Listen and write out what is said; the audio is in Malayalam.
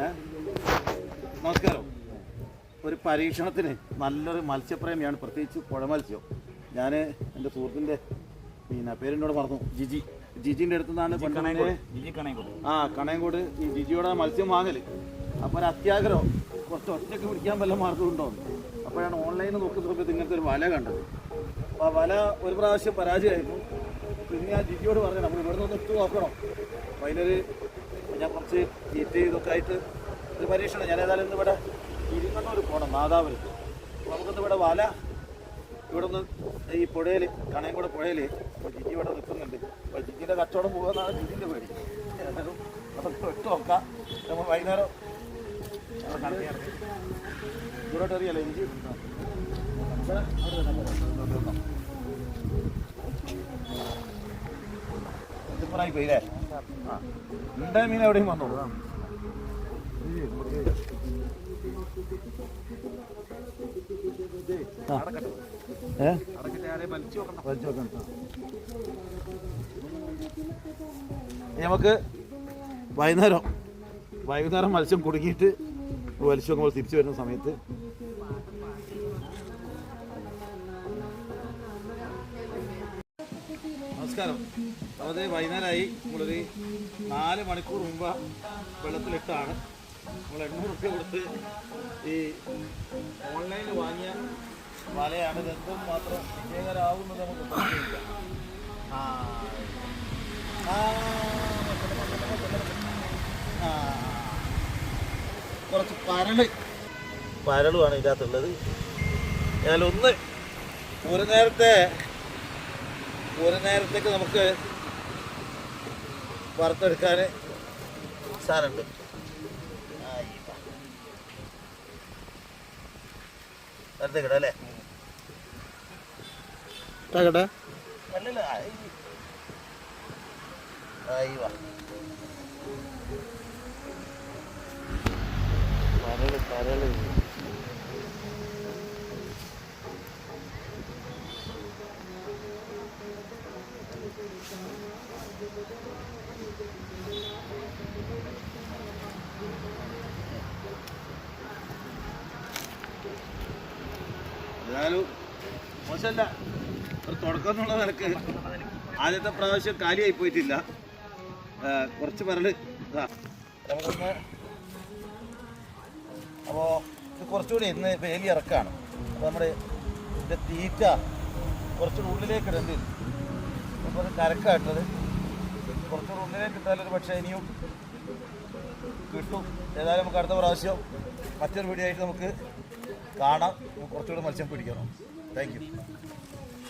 ആ. നമസ്കാരം. ഒരു പരീക്ഷണത്തിന് നല്ലൊരു മത്സ്യപ്രേമിയാണ്. പ്രത്യേകിച്ച് പുഴ മത്സ്യം. ഞാൻ എന്റെ സുഹൃത്തിന്റെ പിന്നെ പേരിനോട് പറഞ്ഞു ജിജി. ജിജിന്റെ അടുത്ത് നിന്നാണ് കണയങ്കോട്. ആ കണയങ്കോട് ഈ ജിജിയോടെ മത്സ്യം വാങ്ങൽ. അപ്പോൾ ഒരു അത്യാഗ്രഹം. കുറച്ച് ഒറ്റയ്ക്ക് പിടിക്കാൻ വല്ല മാർഗമുണ്ടോ അപ്പോഴാണ് ഓൺലൈനിൽ നോക്കുന്ന സമയത്ത് ഇങ്ങനത്തെ ഒരു വല കണ്ടത്. അപ്പോൾ ആ വല ഒരു പ്രാവശ്യം പരാജയമായിരുന്നു പിന്നെ ഞാൻ ജിജിയോട് പറഞ്ഞു നമ്മൾ ഇവിടെ നിന്ന് ഇട്ട് നോക്കണം. അപ്പോൾ അതിനൊരു ഞാൻ കുറച്ച് തീറ്റ ഇതൊക്കെ ആയിട്ട് ഒരു പരീക്ഷണം. ഞാൻ ഏതായാലും ഇന്ന് ഇവിടെ ഇരുന്നൂർ പോകണം നാദാപുരത്ത് അപ്പോൾ നമുക്കിന്ന് ഇവിടെ വല ഇവിടെ നിന്ന് ഈ പുഴയിൽ കണയും കൂടെ പുഴയിൽ അപ്പോൾ ജിജി ഇവിടെ നിൽക്കുന്നുണ്ട്. അപ്പോൾ ജിജിന്റെ കച്ചവടം പോകുന്നതാണ് ജിജിന്റെ പേടി. ഏതായാലും അതൊക്കെ ഇട്ട് നോക്കാം. നമ്മൾ വൈകുന്നേരം ദൂരോട്ട് അറിയാലോ ജിജി. ഇതിപ്പറായി പോയില്ലേ ഉണ്ടായ മീൻ എവിടെയും വന്നോ? ഏ? നമുക്ക് വൈകുന്നേരം വൈകുന്നേരം മത്സ്യം കുടുങ്ങിയിട്ട് വലിച്ചു നോക്കുമ്പോൾ തിരിച്ചു വരുന്ന സമയത്ത് നമസ്കാരം. അത് വൈകുന്നേരമായി നമ്മളൊരു നാല് മണിക്കൂർ മുമ്പ് വെള്ളത്തിലിട്ടാണ് നമ്മൾ എണ്ണൂറ് റുപ്യ കൊടുത്ത് ഈ ഓൺലൈനിൽ വാങ്ങിയ വലയാണ്. ഇത് എന്തും മാത്രം വിജയകരമാവുന്നത് നമുക്ക് ആ. കുറച്ച് പരൾ. പരളുമാണ് ഇതിനകത്തുള്ളത്. ഞാനൊന്ന് ഒരു നേരത്തെ ഒരു നേരത്തേക്ക് നമുക്ക് വറുത്തെടുക്കാൻ സാധനമുണ്ട്. വറുത്തേക്കിടാം അല്ലേ? അല്ലല്ല ആയി. വാ. പരൽ പരൽ മോശമല്ല. ഒരു തുടക്കം എന്നുള്ള നിനക്ക് ആദ്യത്തെ പ്രാവശ്യം കാലിയായി പോയിട്ടില്ല. കുറച്ച് ഇതാ. നമുക്കൊന്ന് അപ്പോൾ കുറച്ചുകൂടി ഇന്ന് വേലി ഇറക്കാണ്. അപ്പോൾ നമ്മുടെ ഇതിന്റെ തീറ്റ കുറച്ചുകൂടി ഉള്ളിലേക്ക് ഇടേണ്ടി അപ്പോൾ അത് കുറച്ചുകൂടി ഉള്ളിലേക്ക് ഇട്ടാലൊരു പക്ഷേ ഇനിയും കിട്ടും. ഏതായാലും നമുക്ക് അടുത്ത പ്രാവശ്യം മറ്റൊരു വീഡിയോ ആയിട്ട് നമുക്ക് കാണാം. കുറച്ചുകൂടെ മത്സ്യം പിടിക്കണം. താങ്ക്